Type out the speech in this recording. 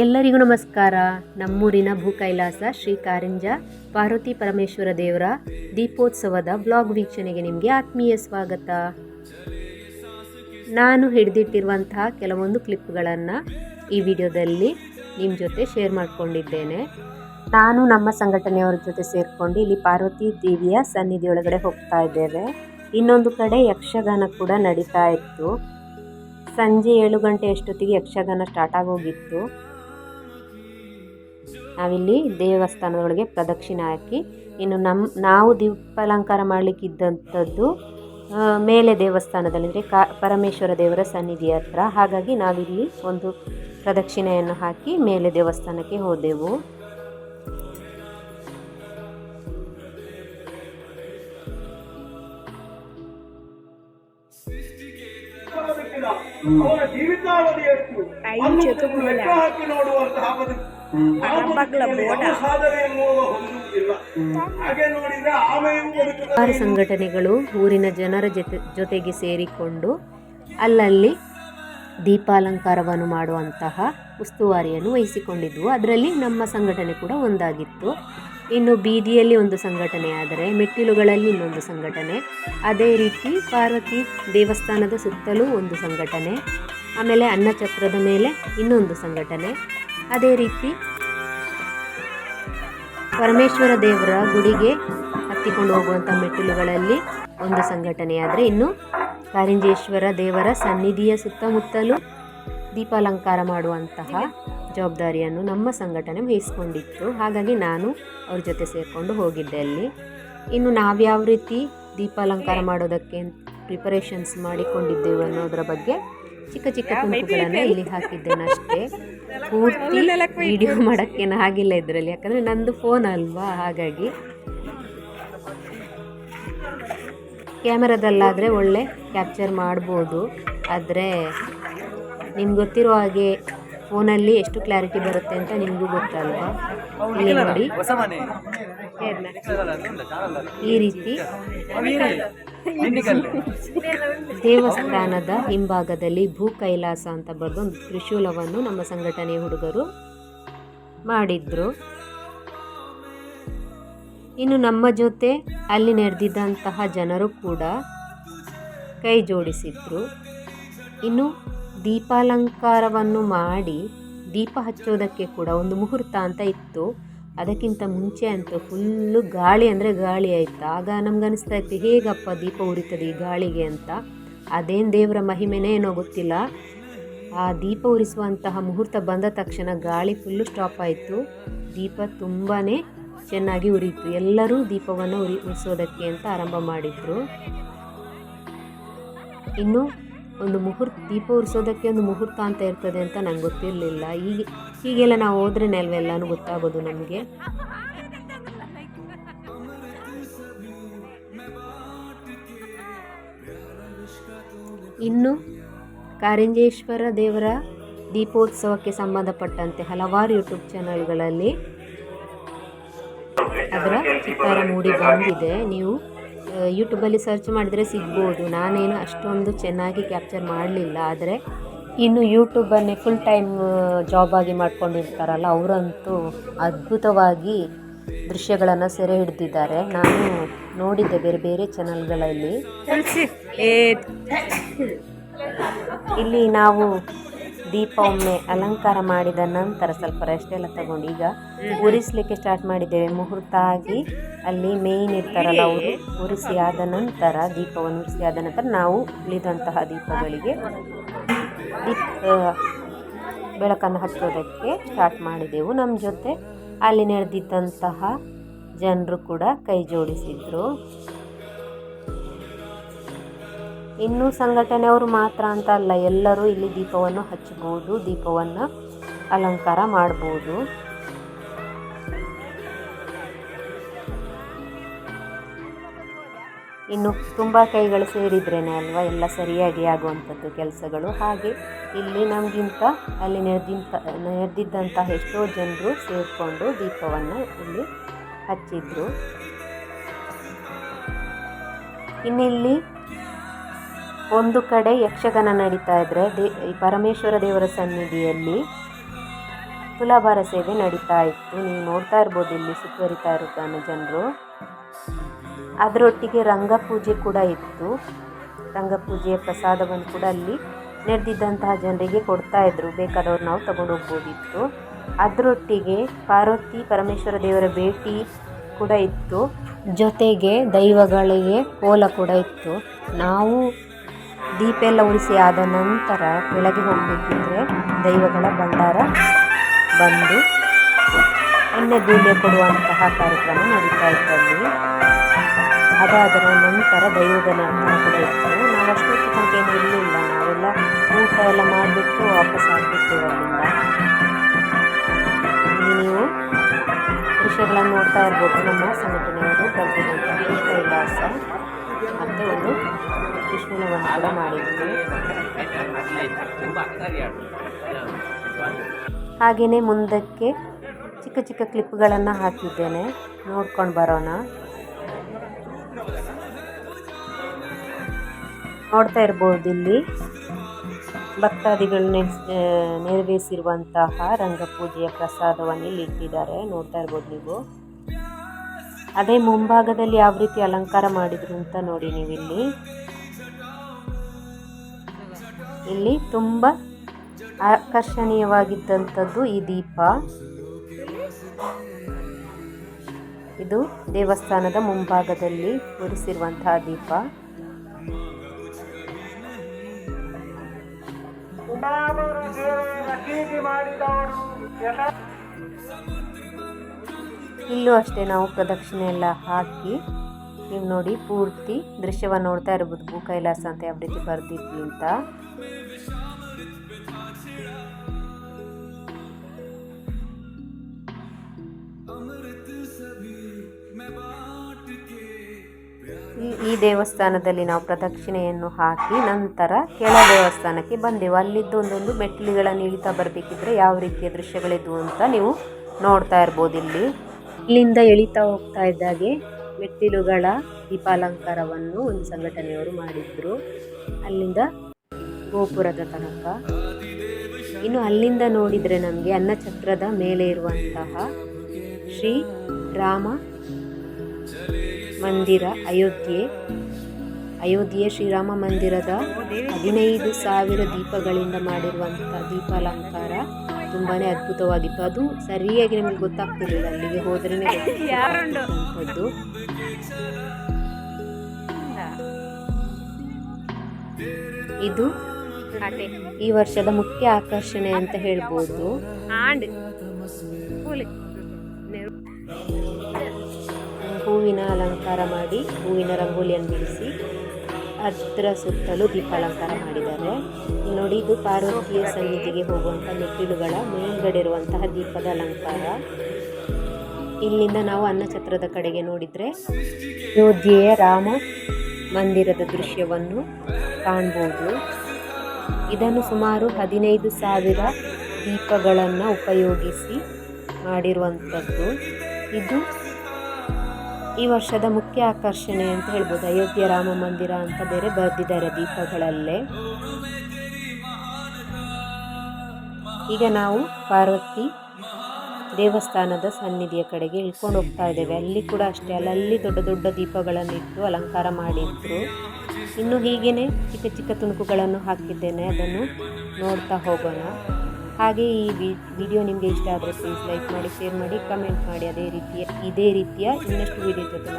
ಎಲ್ಲರಿಗೂ ನಮಸ್ಕಾರ. ನಮ್ಮೂರಿನ ಭೂಕೈಲಾಸ ಶ್ರೀ ಕಾರಿಂಜ ಪಾರ್ವತಿ ಪರಮೇಶ್ವರ ದೇವರ ದೀಪೋತ್ಸವದ ಬ್ಲಾಗ್ ವೀಕ್ಷಣೆಗೆ ನಿಮಗೆ ಆತ್ಮೀಯ ಸ್ವಾಗತ. ನಾನು ಹಿಡಿದಿಟ್ಟಿರುವಂತಹ ಕೆಲವೊಂದು ಕ್ಲಿಪ್ಗಳನ್ನು ಈ ವಿಡಿಯೋದಲ್ಲಿ ನಿಮ್ಮ ಜೊತೆ ಶೇರ್ ಮಾಡಿಕೊಂಡಿದ್ದೇನೆ. ನಾನು ನಮ್ಮ ಸಂಘಟನೆಯವರ ಜೊತೆ ಸೇರಿಕೊಂಡು ಇಲ್ಲಿ ಪಾರ್ವತಿ ದೇವಿಯ ಸನ್ನಿಧಿಯೊಳಗಡೆ ಹೋಗ್ತಾ ಇದ್ದೇವೆ. ಇನ್ನೊಂದು ಕಡೆ ಯಕ್ಷಗಾನ ಕೂಡ ನಡೀತಾ ಇತ್ತು. ಸಂಜೆ ಏಳು ಗಂಟೆ ಅಷ್ಟೊತ್ತಿಗೆ ಯಕ್ಷಗಾನ ಸ್ಟಾರ್ಟ್ ಆಗೋಗಿತ್ತು. ನಾವಿಲ್ಲಿ ದೇವಸ್ಥಾನದೊಳಗೆ ಪ್ರದಕ್ಷಿಣೆ ಹಾಕಿ ಇನ್ನು ನಮ್ಮ ನಾವು ದೀಪಾಲಂಕಾರ ಮಾಡಲಿಕ್ಕಿದ್ದಂಥದ್ದು ಮೇಲೆ ದೇವಸ್ಥಾನದಲ್ಲಿ ಅಂದರೆ ಕಾ ಪರಮೇಶ್ವರ ದೇವರ ಸನ್ನಿಧಿ ಹತ್ರ. ಹಾಗಾಗಿ ನಾವಿಲ್ಲಿ ಒಂದು ಪ್ರದಕ್ಷಿಣೆಯನ್ನು ಹಾಕಿ ಮೇಲೆ ದೇವಸ್ಥಾನಕ್ಕೆ ಹೋದೆವು. ಜೀವಿತಾವಧಿಯಷ್ಟು ಹಾಕಿ ನೋಡುವಂತಹ ಹಲವಾರು ಸಂಘಟನೆಗಳು ಊರಿನ ಜನರ ಜೊತೆ ಜೊತೆಗೆ ಸೇರಿಕೊಂಡು ಅಲ್ಲಲ್ಲಿ ದೀಪಾಲಂಕಾರವನ್ನು ಮಾಡುವಂತಹ ಉಸ್ತುವಾರಿಯನ್ನು ವಹಿಸಿಕೊಂಡಿದ್ವು. ಅದರಲ್ಲಿ ನಮ್ಮ ಸಂಘಟನೆ ಕೂಡ ಒಂದಾಗಿತ್ತು. ಇನ್ನು ಬೀದಿಯಲ್ಲಿ ಒಂದು ಸಂಘಟನೆ ಆದರೆ ಮೆಟ್ಟಿಲುಗಳಲ್ಲಿ ಇನ್ನೊಂದು ಸಂಘಟನೆ. ಅದೇ ರೀತಿ ಪಾರ್ವತಿ ದೇವಸ್ಥಾನದ ಸುತ್ತಲೂ ಒಂದು ಸಂಘಟನೆ. ಆಮೇಲೆ ಅನ್ನಚಕ್ರದ ಮೇಲೆ ಇನ್ನೊಂದು ಸಂಘಟನೆ. ಅದೇ ರೀತಿ ಪರಮೇಶ್ವರ ದೇವರ ಗುಡಿಗೆ ಹತ್ತಿಕೊಂಡು ಹೋಗುವಂಥ ಮೆಟ್ಟಿಲುಗಳಲ್ಲಿ ಒಂದು ಸಂಘಟನೆಯಾದರೆ ಇನ್ನು ಕಾರಿಂಜೇಶ್ವರ ದೇವರ ಸನ್ನಿಧಿಯ ಸುತ್ತಮುತ್ತಲೂ ದೀಪಾಲಂಕಾರ ಮಾಡುವಂತಹ ಜವಾಬ್ದಾರಿಯನ್ನು ನಮ್ಮ ಸಂಘಟನೆ ವಹಿಸಿಕೊಂಡಿತ್ತು. ಹಾಗಾಗಿ ನಾನು ಅವ್ರ ಜೊತೆ ಸೇರಿಕೊಂಡು ಹೋಗಿದ್ದೆ ಅಲ್ಲಿ. ಇನ್ನು ನಾವ್ಯಾವ ರೀತಿ ದೀಪಾಲಂಕಾರ ಮಾಡೋದಕ್ಕೆ ಪ್ರಿಪರೇಷನ್ಸ್ ಮಾಡಿಕೊಂಡಿದ್ದೇವೆ ಅನ್ನೋದರ ಬಗ್ಗೆ ಚಿಕ್ಕ ಚಿಕ್ಕ ತುಣುಕುಗಳನ್ನು ಇಲ್ಲಿ ಹಾಕಿದ್ದೇನೆ ಅಷ್ಟೇ. ಪೂರ್ತಿ ವಿಡಿಯೋ ಮಾಡೋಕ್ಕೇನು ಆಗಿಲ್ಲ ಇದರಲ್ಲಿ. ಯಾಕಂದರೆ ನಂದು ಫೋನ್ ಅಲ್ವಾ ಹಾಗಾಗಿ. ಕ್ಯಾಮರಾದಲ್ಲಾದರೆ ಒಳ್ಳೆ ಕ್ಯಾಪ್ಚರ್ ಮಾಡ್ಬೋದು. ಆದರೆ ನಿಮ್ಗೆ ಗೊತ್ತಿರೋ ಹಾಗೆ ಫೋನಲ್ಲಿ ಎಷ್ಟು ಕ್ಲಾರಿಟಿ ಬರುತ್ತೆ ಅಂತ ನಿಮಗೂ ಗೊತ್ತಲ್ವಾ? ಇಲ್ಲಿ ನೋಡಿ. ಈ ರೀತಿ. ದೇವಸ್ಥಾನದ ಹಿಂಭಾಗದಲ್ಲಿ ಭೂ ಕೈಲಾಸ ಅಂತ ಬರೆದು ಒಂದು ತ್ರಿಶೂಲವನ್ನು ನಮ್ಮ ಸಂಘಟನೆಯ ಹುಡುಗರು ಮಾಡಿದ್ರು. ಇನ್ನು ನಮ್ಮ ಜೊತೆ ಅಲ್ಲಿ ನೆರೆದಿದ್ದಂತಹ ಜನರು ಕೂಡ ಕೈ ಜೋಡಿಸಿದ್ರು. ಇನ್ನು ದೀಪಾಲಂಕಾರವನ್ನು ಮಾಡಿ ದೀಪ ಹಚ್ಚೋದಕ್ಕೆ ಕೂಡ ಒಂದು ಮುಹೂರ್ತ ಅಂತ ಇತ್ತು. ಅದಕ್ಕಿಂತ ಮುಂಚೆ ಅಂತೂ ಫುಲ್ಲು ಗಾಳಿ ಅಂದರೆ ಗಾಳಿ ಆಯಿತು. ಆಗ ನಮ್ಗೆ ಅನಿಸ್ತಾ ಇತ್ತು, ಹೇಗಪ್ಪ ದೀಪ ಉರಿತದೆ ಈ ಗಾಳಿಗೆ ಅಂತ. ಅದೇನು ದೇವರ ಮಹಿಮೆನೇ ಏನೋ ಗೊತ್ತಿಲ್ಲ. ಆ ದೀಪ ಉರಿಸುವಂತಹ ಮುಹೂರ್ತ ಬಂದ ತಕ್ಷಣ ಗಾಳಿ ಫುಲ್ಲು ಸ್ಟಾಪ್ ಆಯಿತು. ದೀಪ ತುಂಬಾ ಚೆನ್ನಾಗಿ ಉರಿಯಿತು. ಎಲ್ಲರೂ ದೀಪವನ್ನು ಉರಿ, ಉರಿಸೋದಕ್ಕೆ ಅಂತ ಆರಂಭ ಮಾಡಿದರು. ಇನ್ನು ಒಂದು ಮುಹೂರ್ತ ದೀಪ ಉರಿಸೋದಕ್ಕೆ ಒಂದು ಮುಹೂರ್ತ ಅಂತ ಇರ್ತದೆ ಅಂತ ನಂಗೆ ಗೊತ್ತಿರಲಿಲ್ಲ. ಈಗ ಹೀಗೆಲ್ಲ ನಾವು ಹೋದ್ರೆ ನೆಲವೆಲ್ಲನೂ ಗೊತ್ತಾಗೋದು ನಮಗೆ. ಇನ್ನು ಕಾರಿಂಜೇಶ್ವರ ದೇವರ ದೀಪೋತ್ಸವಕ್ಕೆ ಸಂಬಂಧಪಟ್ಟಂತೆ ಹಲವಾರು ಯೂಟ್ಯೂಬ್ ಚಾನಲ್ಗಳಲ್ಲಿ ಅದರ ಚಿತ್ತಾರ ಮೂಡಿ ಬಂದಿದೆ. ನೀವು ಯೂಟ್ಯೂಬಲ್ಲಿ ಸರ್ಚ್ ಮಾಡಿದರೆ ಸಿಗ್ಬೋದು. ನಾನೇನು ಅಷ್ಟೊಂದು ಚೆನ್ನಾಗಿ ಕ್ಯಾಪ್ಚರ್ ಮಾಡಲಿಲ್ಲ. ಆದರೆ ಇನ್ನು ಯೂಟ್ಯೂಬನ್ನೇ ಫುಲ್ ಟೈಮ್ ಜಾಬ್ ಆಗಿ ಮಾಡ್ಕೊಂಡಿರ್ತಾರಲ್ಲ ಅವರಂತೂ ಅದ್ಭುತವಾಗಿ ದೃಶ್ಯಗಳನ್ನು ಸೆರೆ ಹಿಡಿದಿದ್ದಾರೆ. ನಾನು ನೋಡಿದ್ದೆ ಬೇರೆ ಬೇರೆ ಚಾನಲ್ಗಳಲ್ಲಿ ಇಲ್ಲಿ ನಾವು ದೀಪ ಒಮ್ಮೆ ಅಲಂಕಾರ ಮಾಡಿದ ನಂತರ ಸ್ವಲ್ಪ ರೆಸ್ಟ್ ಎಲ್ಲ ತಗೊಂಡು ಈಗ ಉರಿಸ್ಲಿಕ್ಕೆ ಸ್ಟಾರ್ಟ್ ಮಾಡಿದ್ದೇವೆ. ಮುಹೂರ್ತ ಆಗಿ ಅಲ್ಲಿ ಮೇಯ್ನ್ ಇರ್ತಾರಲ್ಲ ಅವರು ಉರಿಸಿ ಆದ ನಂತರ ದೀಪವನ್ನು ಉರಿಸಿ ಆದ ನಂತರ ನಾವು ಉಳಿದಂತಹ ದೀಪಗಳಿಗೆ ದೀಪ ಬೆಳಕನ್ನು ಹಚ್ಚೋದಕ್ಕೆ ಸ್ಟಾರ್ಟ್ ಮಾಡಿದೆವು. ನಮ್ಮ ಜೊತೆ ಅಲ್ಲಿ ನಡೆದಿದ್ದಂತಹ ಜನರು ಕೂಡ ಕೈ ಜೋಡಿಸಿದ್ರು. ಇನ್ನೂ ಸಂಘಟನೆಯವರು ಮಾತ್ರ ಅಂತ ಅಲ್ಲ ಎಲ್ಲರೂ ಇಲ್ಲಿ ದೀಪವನ್ನು ಹಚ್ಚಬಹುದು ದೀಪವನ್ನು ಅಲಂಕಾರ ಮಾಡ್ಬೋದು. ಇನ್ನು ತುಂಬ ಕೈಗಳು ಸೇರಿದ್ರೇನೆ ಅಲ್ವಾ? ಎಲ್ಲ ಸರಿಯಾಗಿ ಆಗುವಂಥದ್ದು ಕೆಲಸಗಳು. ಹಾಗೆ ಇಲ್ಲಿ ನಮಗಿಂತ, ಅಲ್ಲಿ ನೆರೆದಿಂತ, ನೆರೆದಿದ್ದಂಥ ಎಷ್ಟೋ ಜನರು ಸೇರಿಕೊಂಡು ದೀಪವನ್ನು ಇಲ್ಲಿ ಹಚ್ಚಿದ್ರು. ಇನ್ನಿಲ್ಲಿ ಒಂದು ಕಡೆ ಯಕ್ಷಗಾನ ನಡೀತಾ ಇದ್ದರೆ ದೇ ಪರಮೇಶ್ವರ ದೇವರ ಸನ್ನಿಧಿಯಲ್ಲಿ ತುಲಾಭಾರ ಸೇವೆ ನಡೀತಾ ಇತ್ತು. ನೀವು ನೋಡ್ತಾ ಇರ್ಬೋದು ಇಲ್ಲಿ ಸುತ್ತುವರಿತಾ ಇರುತ್ತಾನೆ ಜನರು. ಅದರೊಟ್ಟಿಗೆ ರಂಗಪೂಜೆ ಕೂಡ ಇತ್ತು. ರಂಗಪೂಜೆಯ ಪ್ರಸಾದವನ್ನು ಕೂಡ ಅಲ್ಲಿ ನೆರೆದಿದ್ದಂತಹ ಜನರಿಗೆ ಕೊಡ್ತಾ ಇದ್ರು. ಬೇಕಾದವ್ರು ನಾವು ತಗೊಂಡು ಹೋಗ್ಬೋದಿತ್ತು. ಅದರೊಟ್ಟಿಗೆ ಪಾರ್ವತಿ, ಪರಮೇಶ್ವರ ದೇವರ ಭೇಟಿ ಕೂಡ ಇತ್ತು. ಜೊತೆಗೆ ದೈವಗಳಿಗೆ ಕೋಲ ಕೂಡ ಇತ್ತು. ನಾವು ದೀಪ ಎಲ್ಲ ಉಳಿಸಿ ಆದ ನಂತರ ಕೆಳಗೆ ಹೋಗಬೇಕಿದ್ರೆ ದೈವಗಳ ಭಂಡಾರ ಬಂದು ಎಣ್ಣೆ ಬೀಳೆ ಕೊಡುವಂತಹ ಕಾರ್ಯಕ್ರಮ ನಡೀತಾ ಇತ್ತಲ್ಲಿ ಅದಾದರ ನಂತರ ದೈವದ ನರ್ತನ ಕೂಡ ಇತ್ತು ನಾವು ಅಷ್ಟೊತ್ತು ತನಕ ಏನು ಇರಲಿಲ್ಲ ನಾವೆಲ್ಲ ಊಟ ಎಲ್ಲ ಮಾಡಿಬಿಟ್ಟು ವಾಪಸ್ ಆಗಿಬಿಟ್ಟೆವು ಅಲ್ಲಿಂದ. ನೀವು ದೃಶ್ಯಗಳನ್ನು ನೋಡ್ತಾ ಇರ್ಬೋದು. ನಮ್ಮ ಸಂಘಟನೆಯವರು ಕರೆದಿರುವಂತಹ ಕೈಲಾಸ ಮತ್ತು ಒಂದು ವಿಷ್ಣುನವನ್ನು ಕೂಡ ಮಾಡಿದ್ದೀವಿ ಹಾಗೆಯೇ ಮುಂದಕ್ಕೆ ಚಿಕ್ಕ ಚಿಕ್ಕ ಕ್ಲಿಪ್ಗಳನ್ನು ಹಾಕಿದ್ದೇನೆ. ನೋಡ್ಕೊಂಡು ಬರೋಣ. ನೋಡ್ತಾ ಇರ್ಬೋದು ಇಲ್ಲಿ. ಭಕ್ತಾದಿಗಳು ನೆರವೇರಿಸಿರುವಂತಹ ರಂಗಪೂಜೆಯ ಪ್ರಸಾದವನ್ನು ಇಲ್ಲಿ ಇಟ್ಟಿದ್ದಾರೆ. ನೋಡ್ತಾ ಇರ್ಬೋದು ನೀವು. ಅದೇ ಮುಂಭಾಗದಲ್ಲಿ ಯಾವ ರೀತಿ ಅಲಂಕಾರ ಮಾಡಿದ್ರು ಅಂತ ನೋಡಿ ನೀವು ಇಲ್ಲಿ ಇಲ್ಲಿ ತುಂಬ ಆಕರ್ಷಣೀಯವಾಗಿದ್ದಂಥದ್ದು ಈ ದೀಪ. ಇದು ದೇವಸ್ಥಾನದ ಮುಂಭಾಗದಲ್ಲಿ ಉರಿಸಿರುವಂತಹ ದೀಪ. ಮಾಡಿದವರು. ಇಲ್ಲೂ ಅಷ್ಟೇ ನಾವು ಪ್ರದಕ್ಷಿಣೆ ಎಲ್ಲ ಹಾಕಿ, ನೀವು ನೋಡಿ ಪೂರ್ತಿ ದೃಶ್ಯವನ್ನು ನೋಡ್ತಾ ಇರ್ಬೋದು, ಭೂ ಕೈಲಾಸ ಅಂತ ಯಾವ ರೀತಿ ಬರ್ದಿದ್ವಿ ಅಂತ. ಈ- ದೇವಸ್ಥಾನದಲ್ಲಿ ನಾವು ಪ್ರದಕ್ಷಿಣೆಯನ್ನು ಹಾಕಿ ನಂತರ ಕೆಳ ದೇವಸ್ಥಾನಕ್ಕೆ ಬಂದೆವು. ಅಲ್ಲಿದ್ದು ಒಂದೊಂದು ಮೆಟ್ಟಿಲುಗಳನ್ನು ಇಳಿತಾ ಬರಬೇಕಿದ್ರೆ ಯಾವ ರೀತಿಯ ದೃಶ್ಯಗಳಿದ್ವು ಅಂತ ನೀವು ನೋಡ್ತಾ ಇರ್ಬೋದು ಇಲ್ಲಿ. ಇಲ್ಲಿಂದ ಎಳಿತಾ ಹೋಗ್ತಾ ಇದ್ದಾಗೆ ಮೆಟ್ಟಿಲುಗಳ ದೀಪಾಲಂಕಾರವನ್ನು ಒಂದು ಸಂಘಟನೆಯವರು ಮಾಡಿದ್ರು. ಅಲ್ಲಿಂದ ಗೋಪುರದ ತನಕ. ಇನ್ನು ಅಲ್ಲಿಂದ ನೋಡಿದರೆ ನಮಗೆ ಅನ್ನಚಕ್ರದ ಮೇಲೆ ಇರುವಂತಹ ಶ್ರೀ ರಾಮ ಮಂದಿರ ಅಯೋಧ್ಯೆ. ಅಯೋಧ್ಯೆ ಶ್ರೀರಾಮ ಮಂದಿರದ ಹದಿನೈದು ಸಾವಿರ ದೀಪಗಳಿಂದ ಮಾಡಿರುವಂಥ ದೀಪಾಲಂಕಾರ ತುಂಬಾನೇ ಅದ್ಭುತವಾಗಿತ್ತು. ಅದು ಸರಿಯಾಗಿ ನಿಮಗೆ ಗೊತ್ತಾಗ್ತಿರಲಿಲ್ಲ ಅಲ್ಲಿಗೆ ಹೋದ್ರೆ ಇದು ಈ ವರ್ಷದ ಮುಖ್ಯ ಆಕರ್ಷಣೆ ಅಂತ ಹೇಳ್ಬೋದು. ಹೂವಿನ ಅಲಂಕಾರ ಮಾಡಿ ಹೂವಿನ ರಂಗೋಲಿಯನ್ನು ಬಿಡಿಸಿ ಅದರ ಸುತ್ತಲೂ ದೀಪ ಅಲಂಕಾರ ಮಾಡಿದ್ದಾರೆ. ನೋಡಿ, ಇದು ಪಾರ್ವತಿಯ ಸನ್ನಿಧಿಗೆ ಹೋಗುವಂಥ ಮೆಟ್ಟಿಲುಗಳ ಮೇಲ್ಗಡೆ ಇರುವಂತಹ ದೀಪದ ಅಲಂಕಾರ. ಇಲ್ಲಿಂದ ನಾವು ಅನ್ನಛತ್ರದ ಕಡೆಗೆ ನೋಡಿದರೆ ಅಯೋಧ್ಯೆಯ ರಾಮ ಮಂದಿರದ ದೃಶ್ಯವನ್ನು ಕಾಣ್ಬೋದು. ಇದನ್ನು ಸುಮಾರು ಹದಿನೈದು ಸಾವಿರ ದೀಪಗಳನ್ನು ಉಪಯೋಗಿಸಿ ಮಾಡಿರುವಂಥದ್ದು. ಇದು ಈ ವರ್ಷದ ಮುಖ್ಯ ಆಕರ್ಷಣೆ ಅಂತ ಹೇಳ್ಬೋದು. ಅಯೋಧ್ಯೆ ರಾಮ ಮಂದಿರ ಅಂತ ಬೇರೆ ಬರೆದಿದ್ದಾರೆ ದೀಪಗಳಲ್ಲೇ. ಈಗ ನಾವು ಪಾರ್ವತಿ ದೇವಸ್ಥಾನದ ಸನ್ನಿಧಿಯ ಕಡೆಗೆ ಇಳ್ಕೊಂಡು ಹೋಗ್ತಾ ಇದ್ದೇವೆ. ಅಲ್ಲಿ ಕೂಡ ಅಷ್ಟೇ ಅಲ್ಲಲ್ಲಿ ದೊಡ್ಡ ದೊಡ್ಡ ದೀಪಗಳನ್ನು ಇಟ್ಟು ಅಲಂಕಾರ ಮಾಡಿದ್ರು. ಇನ್ನು ಹೀಗೇನೆ ಚಿಕ್ಕ ಚಿಕ್ಕ ತುಣುಕುಗಳನ್ನು ಹಾಕಿದ್ದೇನೆ. ಅದನ್ನು ನೋಡ್ತಾ ಹೋಗೋಣ. ಹಾಗೆ ಈ ವಿಡಿಯೋ ನಿಮಗೆ ಇಷ್ಟ ಆದರೆ ಪ್ಲೀಸ್ ಲೈಕ್ ಮಾಡಿ ಶೇರ್ ಮಾಡಿ ಕಮೆಂಟ್ ಮಾಡಿ ಅದೇ ರೀತಿಯ ಇದೇ ರೀತಿಯ ಇನ್ನಷ್ಟು ವಿಡಿಯೋ ಜೊತೆ